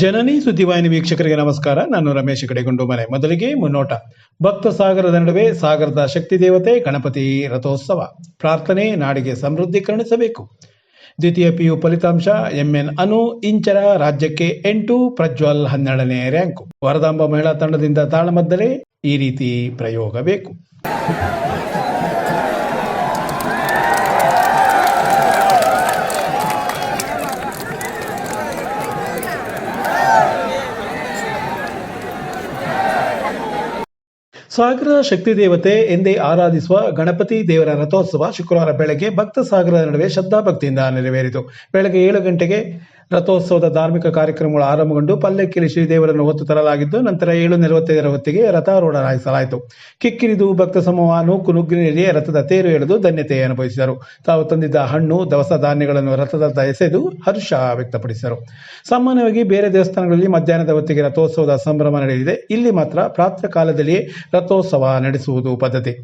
ಜನನಿ ಸುದ್ದಿವಾಹಿನಿ ವೀಕ್ಷಕರಿಗೆ ನಮಸ್ಕಾರ. ನಾನು ರಮೇಶ್ ಕಡೆಗೊಂಡು ಮನೆ ಮೊದಲಿಗೆ ಮುನ್ನೋಟ. ಭಕ್ತ ಸಾಗರದ ನಡುವೆ ಸಾಗರದ ಶಕ್ತಿ ದೇವತೆ ಗಣಪತಿ ರಥೋತ್ಸವ. ಪ್ರಾರ್ಥನೆ, ನಾಡಿಗೆ ಸಮೃದ್ಧಿ ಕರುಣಿಸಬೇಕು ದ್ವಿತೀಯ ಪಿಯು ಫಲಿತಾಂಶ, ಎಂಎನ್ ಅನು ಇಂಚರ ರಾಜ್ಯಕ್ಕೆ ಎಂಟು, ಪ್ರಜ್ವಲ್ ಹನ್ನೆರಡನೇ ರ್ಯಾಂಕು. ವರದಾಂಬ ಮಹಿಳಾ ತಂಡದಿಂದ ತಾಳಮದ್ದಲೆ ಈ ರೀತಿ ಪ್ರಯೋಗ ಬೇಕು ಸಾಗರ ಶಕ್ತಿ ದೇವತೆ ಎಂದೇ ಆರಾಧಿಸುವ ಗಣಪತಿ ದೇವರ ರಥೋತ್ಸವ ಶುಕ್ರವಾರ ಬೆಳಗ್ಗೆ ಭಕ್ತ ಸಾಗರದ ನಡುವೆ ಶ್ರದ್ಧಾಭಕ್ತಿಯಿಂದ ನೆರವೇರಿತು. ಬೆಳಗ್ಗೆ ಏಳು ಗಂಟೆಗೆ ರಥೋತ್ಸವದ ಧಾರ್ಮಿಕ ಕಾರ್ಯಕ್ರಮಗಳು ಆರಂಭಗೊಂಡು ಪಲ್ಲಕ್ಕಿಲಿ ಶ್ರೀದೇವರನ್ನು ಹೊತ್ತು ತರಲಾಗಿದ್ದು, ನಂತರ ಏಳು ನಲವತ್ತೈದರ ಹೊತ್ತಿಗೆ ರಥಾರೂಢರಾಯಿಸಲಾಯಿತು ಕಿಕ್ಕಿರಿದು ಭಕ್ತ ಸಮೂಹ ನೂಕು ನುಗ್ಗಿನಲ್ಲಿ ರಥದ ತೇರು ಎಳೆದು ಧನ್ಯತೆ ಅನುಭವಿಸಿದರು. ತಾವು ತಂದಿದ್ದ ಹಣ್ಣು, ದವಸ ಧಾನ್ಯಗಳನ್ನು ರಥದತ್ತ ಎಸೆದು ಹರ್ಷ ವ್ಯಕ್ತಪಡಿಸಿದರು. ಸಾಮಾನ್ಯವಾಗಿ ಬೇರೆ ದೇವಸ್ಥಾನಗಳಲ್ಲಿ ಮಧ್ಯಾಹ್ನದ ಹೊತ್ತಿಗೆ ರಥೋತ್ಸವದ ಸಂಭ್ರಮ ನಡೆಯಲಿದೆ. ಇಲ್ಲಿ ಮಾತ್ರ ಪ್ರಾತಃ ಕಾಲದಲ್ಲಿಯೇ ರಥೋತ್ಸವ ನಡೆಸುವುದು ಪದ್ಧತಿ.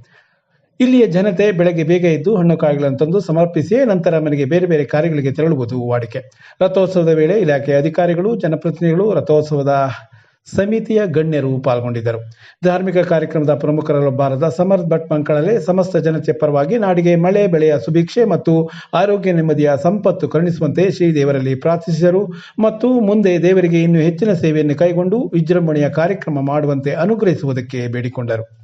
ಇಲ್ಲಿಯ ಜನತೆ ಬೆಳಗ್ಗೆ ಬೇಗ ಎದ್ದು ಹಣ್ಣು ಕಾಯಿಗಳನ್ನು ತಂದು ಸಮರ್ಪಿಸಿ ನಂತರ ಮನೆಗೆ ಬೇರೆ ಬೇರೆ ಕಾರ್ಯಗಳಿಗೆ ತೆರಳುವುದು ವಾಡಿಕೆ. ರಥೋತ್ಸವದ ವೇಳೆ ಇಲಾಖೆ ಅಧಿಕಾರಿಗಳು, ಜನಪ್ರತಿನಿಧಿಗಳು ರಥೋತ್ಸವದ ಸಮಿತಿಯ ಗಣ್ಯರು ಪಾಲ್ಗೊಂಡಿದ್ದರು. ಧಾರ್ಮಿಕ ಕಾರ್ಯಕ್ರಮದ ಪ್ರಮುಖರಲ್ಲೊಬ್ಬರಾದ ಸಮರ್ಥ ಭಟ್ ಮಂಕಳಲ್ಲಿ ಸಮಸ್ತ ಜನತೆಯ ಪರವಾಗಿ ನಾಡಿಗೆ ಮಳೆ, ಬೆಳೆಯ ಸುಭಿಕ್ಷೆ ಮತ್ತು ಆರೋಗ್ಯ ನೆಮ್ಮದಿಯ ಸಂಪತ್ತು ಕರುಣಿಸುವಂತೆ ಶ್ರೀದೇವರಲ್ಲಿ ಪ್ರಾರ್ಥಿಸಿದರು. ಮತ್ತು ಮುಂದೆ ದೇವರಿಗೆ ಇನ್ನೂ ಹೆಚ್ಚಿನ ಸೇವೆಯನ್ನು ಕೈಗೊಂಡು ವಿಜೃಂಭಣೆಯ ಕಾರ್ಯಕ್ರಮ ಮಾಡುವಂತೆ ಅನುಗ್ರಹಿಸುವುದಕ್ಕೆ ಬೇಡಿಕೊಂಡರು.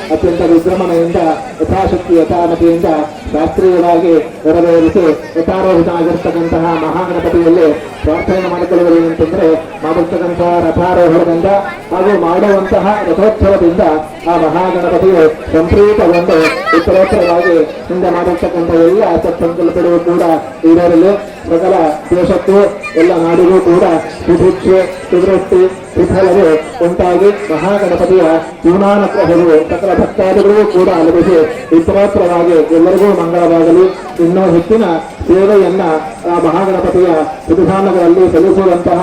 ಅತ್ಯಂತ ವಿಜೃಂಭಣೆಯಿಂದ, ಯಥಾಶಕ್ತಿ, ಯಥಾಮತಿಯಿಂದ ಶಾಸ್ತ್ರೀಯವಾಗಿ ನೆರವೇರಿಸಿ ಯಥಾರೋಹಿತನಾಗಿರ್ತಕ್ಕಂತಹ ಮಹಾಗಣಪತಿಯಲ್ಲಿ ಪ್ರಾರ್ಥನೆ ಮಾಡಿಕೊಳ್ಳುವುದು ಏನಂತಂದ್ರೆ ಮಾಡಿರ್ತಕ್ಕಂತಹ ರಥಾರೋಹಣದಿಂದ ಹಾಗೂ ಮಾಡುವಂತಹ ರಥೋತ್ಸವದಿಂದ ಆ ಮಹಾಗಣಪತಿಯು ಸಂಪ್ರೀತಗೊಂಡು ಉತ್ತರೋತ್ತರವಾಗಿ ಹಿಂದೆ ಮಾಡಿರ್ತಕ್ಕಂಥ ಎಲ್ಲ ಸತ್ಸಂಕಲ್ಪಗಳು ಕೂಡ ಈಡೇರಲು ಸಕಲ ದೇಶಕ್ಕೂ ಎಲ್ಲ ನಾಡಿಗೂ ಕೂಡ ಸುಭಿಕ್ಷೆ ಸುದೃಷ್ಟಿ ಸುಫಲವು ಉಂಟಾಗಿ ಮಹಾಗಣಪತಿಯ ಜೀವನಾನುಗ್ರಹವು ಸಕಲ ಭಕ್ತಾದಿಗಳಿಗೂ ಕೂಡ ಅಲಭಿಸಿ ಉತ್ತರೋತ್ತರವಾಗಿ ಎಲ್ಲರಿಗೂ ಮಂಗಳವಾಗಲಿ. ಇನ್ನೂ ಹೆಚ್ಚಿನ ಸೇವೆಯನ್ನ, ಆ ಮಹಾಗಣಪತಿಯ ವಿಧಾನಗಳಲ್ಲಿ ಸಲ್ಲಿಸುವಂತಹ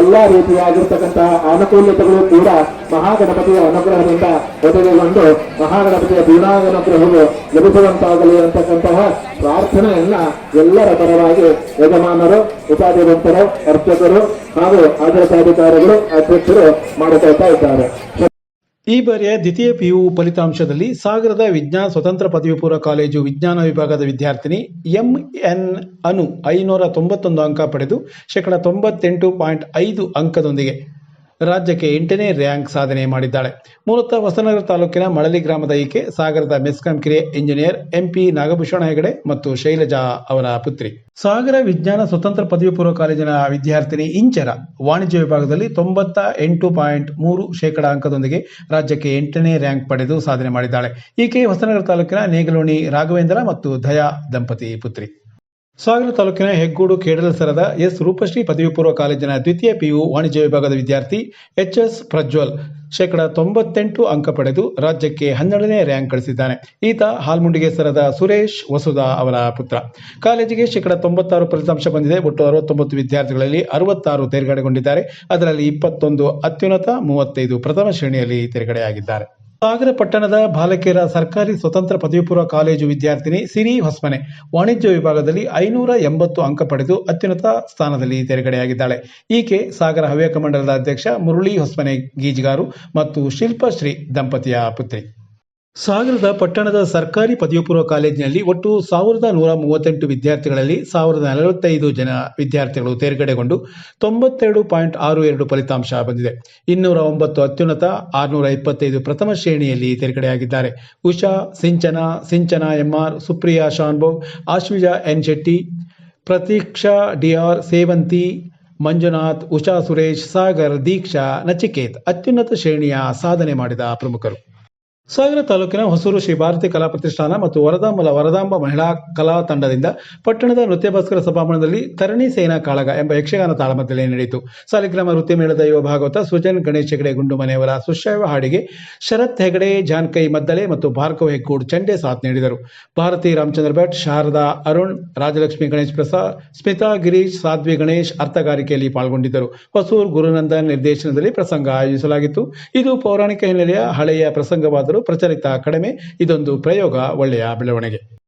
ಎಲ್ಲಾ ರೀತಿಯಾಗಿರ್ತಕ್ಕಂತಹ ಅನುಕೂಲತೆಗಳು ಕೂಡ ಮಹಾಗಣಪತಿಯ ಅನುಗ್ರಹದಿಂದ ಒದಗಿಕೊಂಡು ಮಹಾಗಣಪತಿಯ ಪೂರ್ಣಾನುಗ್ರಹವು ಲಭಿಸುವಂತಾಗಲಿ ಅಂತಕ್ಕಂತಹ ಪ್ರಾರ್ಥನೆಯನ್ನ ಎಲ್ಲರ ಪರವಾಗಿ ಯಜಮಾನರು ಉಪಾಧಿವಂತರು ಅರ್ಚಕರು ಹಾಗೂ ಆಡಳಿತಾಧಿಕಾರಿಗಳು ಅಧ್ಯಕ್ಷರು ಮಾಡಿಕೊಳ್ತಾ ಇದ್ದಾರೆ. ಈ ಬಾರಿಯ ದ್ವಿತೀಯ ಪಿಯು ಫಲಿತಾಂಶದಲ್ಲಿ ಸಾಗರದ ವಿಜ್ಞಾನ ಸ್ವತಂತ್ರ ಪದವಿ ಪೂರ್ವ ಕಾಲೇಜು ವಿಜ್ಞಾನ ವಿಭಾಗದ ವಿದ್ಯಾರ್ಥಿನಿ ಎಂ ಎನ್ ಅನು ಐನೂರ ತೊಂಬತ್ತೊಂದು ಅಂಕ ಪಡೆದು ಶೇಕಡ ತೊಂಬತ್ತೆಂಟು ಪಾಯಿಂಟ್ ಐದು ಅಂಕದೊಂದಿಗೆ ರಾಜ್ಯಕ್ಕೆ ಎಂಟನೇ ರ್ಯಾಂಕ್ ಸಾಧನೆ ಮಾಡಿದ್ದಾಳೆ. ಮೂಲತಃ ಹೊಸನಗರ ತಾಲೂಕಿನ ಮಳಲಿ ಗ್ರಾಮದ ಈಕೆ ಸಾಗರದ ಮೆಸ್ಕಾಂ ಕಿರಿಯ ಇಂಜಿನಿಯರ್ ಎಂಪಿ ನಾಗಭೂಷಣ ಹೆಗಡೆ ಮತ್ತು ಶೈಲಜಾ ಅವರ ಪುತ್ರಿ. ಸಾಗರ ವಿಜ್ಞಾನ ಸ್ವತಂತ್ರ ಪದವಿ ಪೂರ್ವ ಕಾಲೇಜಿನ ವಿದ್ಯಾರ್ಥಿನಿ ಇಂಚರ ವಾಣಿಜ್ಯ ವಿಭಾಗದಲ್ಲಿ ತೊಂಬತ್ತ ಎಂಟು ಪಾಯಿಂಟ್ ಮೂರು ಶೇಕಡಾ ಅಂಕದೊಂದಿಗೆ ರಾಜ್ಯಕ್ಕೆ ಎಂಟನೇ ರ್ಯಾಂಕ್ ಪಡೆದು ಸಾಧನೆ ಮಾಡಿದ್ದಾಳೆ. ಈಕೆ ಹೊಸನಗರ ತಾಲೂಕಿನ ನೇಗಲೋಣಿ ರಾಘವೇಂದ್ರ ಮತ್ತು ದಯಾ ದಂಪತಿ ಪುತ್ರಿ. ಸಾಗರ ತಾಲೂಕಿನ ಹೆಗ್ಗೋಡು ಕೇಡಲಸರದ ಎಸ್ ರೂಪಶ್ರೀ ಪದವಿ ಪೂರ್ವ ಕಾಲೇಜಿನ ದ್ವಿತೀಯ ಪಿಯು ವಾಣಿಜ್ಯ ವಿಭಾಗದ ವಿದ್ಯಾರ್ಥಿ ಎಚ್ ಎಸ್ ಪ್ರಜ್ವಲ್ ಶೇಕಡ ತೊಂಬತ್ತೆಂಟು ಅಂಕ ಪಡೆದು ರಾಜ್ಯಕ್ಕೆ ಹನ್ನೆರಡನೇ ರ್ಯಾಂಕ್ ಗಳಿಸಿದ್ದಾನೆ. ಈತ ಹಾಲ್ಮುಂಡಿಗೆ ಸರದ ಸುರೇಶ್ ವಸುಧಾ ಅವರ ಪುತ್ರ. ಕಾಲೇಜಿಗೆ ಶೇಕಡ ತೊಂಬತ್ತಾರು ಫಲಿತಾಂಶ ಬಂದಿದೆ. ಒಟ್ಟು ಅರವತ್ತೊಂಬತ್ತು ವಿದ್ಯಾರ್ಥಿಗಳಲ್ಲಿ ಅರವತ್ತಾರು ತೇರ್ಗಡೆಗೊಂಡಿದ್ದಾರೆ. ಅದರಲ್ಲಿ ಇಪ್ಪತ್ತೊಂದು ಅತ್ಯುನ್ನತ, ಮೂವತ್ತೈದು ಪ್ರಥಮ ಶ್ರೇಣಿಯಲ್ಲಿ ತೇರ್ಗಡೆಯಾಗಿದ್ದಾರೆ. ಸಾಗರ ಪಟ್ಟಣದ ಬಾಲಕಿಯರ ಸರ್ಕಾರಿ ಸ್ವತಂತ್ರ ಪದವಿಪೂರ್ವ ಕಾಲೇಜು ವಿದ್ಯಾರ್ಥಿನಿ ಸಿರಿ ಹೊಸ್ಮನೆ ವಾಣಿಜ್ಯ ವಿಭಾಗದಲ್ಲಿ ಐನೂರ ಎಂಬತ್ತು ಅಂಕ ಪಡೆದು ಅತ್ಯುನ್ನತ ಸ್ಥಾನದಲ್ಲಿ ತೆರೆಗಡೆಯಾಗಿದ್ದಾಳೆ. ಈಕೆ ಸಾಗರ ಹವ್ಯಕ ಮಂಡಲದ ಅಧ್ಯಕ್ಷ ಮುರಳಿ ಹೊಸ್ಮನೆ ಗೀಜ್ಗಾರು ಮತ್ತು ಶಿಲ್ಪಶ್ರೀ ದಂಪತಿಯ ಪುತ್ರಿ. ಸಾಗರದ ಪಟ್ಟಣದ ಸರ್ಕಾರಿ ಪದವಿ ಪೂರ್ವ ಕಾಲೇಜಿನಲ್ಲಿ ಒಟ್ಟು ಸಾವಿರದ ನೂರ ಮೂವತ್ತೆಂಟು ವಿದ್ಯಾರ್ಥಿಗಳಲ್ಲಿ ಸಾವಿರದ ನಲವತ್ತೈದು ಜನ ವಿದ್ಯಾರ್ಥಿಗಳು ತೇರ್ಗಡೆಗೊಂಡು ತೊಂಬತ್ತೆರಡು ಪಾಯಿಂಟ್ ಆರು ಎರಡು ಫಲಿತಾಂಶ ಬಂದಿದೆ. ಇನ್ನೂರ ಒಂಬತ್ತು ಅತ್ಯುನ್ನತ, ಆರುನೂರ ಇಪ್ಪತ್ತೈದು ಪ್ರಥಮ ಶ್ರೇಣಿಯಲ್ಲಿ ತೇರ್ಗಡೆಯಾಗಿದ್ದಾರೆ. Usha, Sinchana Sinchana M R, Supriya Shanbhog Ashwija N Shetty, Prateeksha D R Sevanthi, Manjunath, Usha Suresh, Sagar, Deeksha, Nachiket ಅತ್ಯುನ್ನತ ಶ್ರೇಣಿಯ ಸಾಧನೆ ಮಾಡಿದ ಪ್ರಮುಖರು. ಸಾಗರ ತಾಲೂಕಿನ ಹೊಸೂರು ಶ್ರೀ ಭಾರತಿ ಕಲಾ ಪ್ರತಿಷ್ಠಾನ ಮತ್ತು ವರದಾಂಬಲ ವರದಾಂಬ ಮಹಿಳಾ ಕಲಾ ತಂಡದಿಂದ ಪಟ್ಟಣದ ನೃತ್ಯ ಭಾಸ್ಕರ ಸಭಾಭವನದಲ್ಲಿ ತರಣಿ ಸೇನಾ ಕಾಳಗ ಎಂಬ ಯಕ್ಷಗಾನ ತಾಳಮದ್ದಲೆ ನಡೆಯಿತು. ಸಾಲಿಗ್ರಾಮ ನೃತ್ಯ ಮೇಳದ ಯುವ ಭಾಗವತ ಸುಜನ್ ಗಣೇಶ್ ಹೆಗಡೆ ಗುಂಡು ಮನೆಯವರ ಸುಶೈವ ಹಾಡಿಗೆ ಶರತ್ ಹೆಗಡೆ ಜಾನ್ಕೈ ಮದ್ದಳೆ ಮತ್ತು ಭಾರ್ಗವ ಹೆಗ್ಗೂಡ್ ಚಂಡೆ ಸಾಥ್ ನೀಡಿದರು. ಭಾರತಿ ರಾಮಚಂದ್ರ ಭಟ್, ಶಾರದಾ ಅರುಣ್, ರಾಜಲಕ್ಷ್ಮಿ ಗಣೇಶ್ ಪ್ರಸಾದ್, ಸ್ಮಿತಾ ಗಿರೀಶ್, ಸಾಧ್ವಿ ಗಣೇಶ್ ಅರ್ಥಗಾರಿಕೆಯಲ್ಲಿ ಪಾಲ್ಗೊಂಡಿದ್ದರು. ಹೊಸೂರು ಗುರುನಂದನ್ ನಿರ್ದೇಶನದಲ್ಲಿ ಪ್ರಸಂಗ ಆಯೋಜಿಸಲಾಗಿತ್ತು. ಇದು ಪೌರಾಣಿಕ ಹಿನ್ನೆಲೆಯ ಹಳೆಯ ಪ್ರಸಂಗವಾದರೂ ಪ್ರಚಲಿತ. ಕಡಿಮೆ ಇದೊಂದು ಪ್ರಯೋಗ ಒಳ್ಳೆಯ ಬೆಳವಣಿಗೆ.